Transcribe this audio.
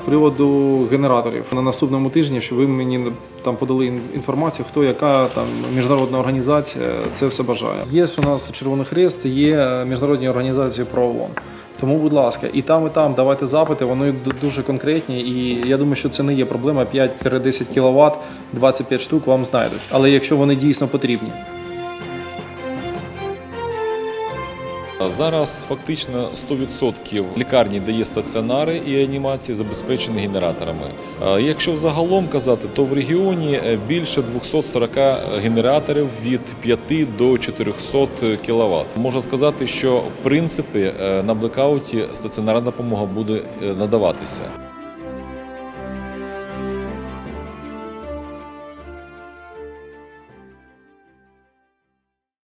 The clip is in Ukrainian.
з приводу генераторів на наступному тижні, що ви мені там подали інформацію, хто яка там міжнародна організація це все бажає. Є у нас Червоний Хрест, є міжнародні організації про ООН. Тому, будь ласка, і там, і там давайте запити, вони дуже конкретні, і я думаю, що це не є проблема. 5-10 кВт, 25 штук вам знайдуть. Але якщо вони дійсно потрібні. Зараз фактично 100% лікарні, дає стаціонари і реанімації, забезпечені генераторами. Якщо загалом казати, то в регіоні е, більше 240 генераторів від 5 до 400 кВт. Можна сказати, що в принципі е, на блекауті стаціонарна допомога буде е, надаватися.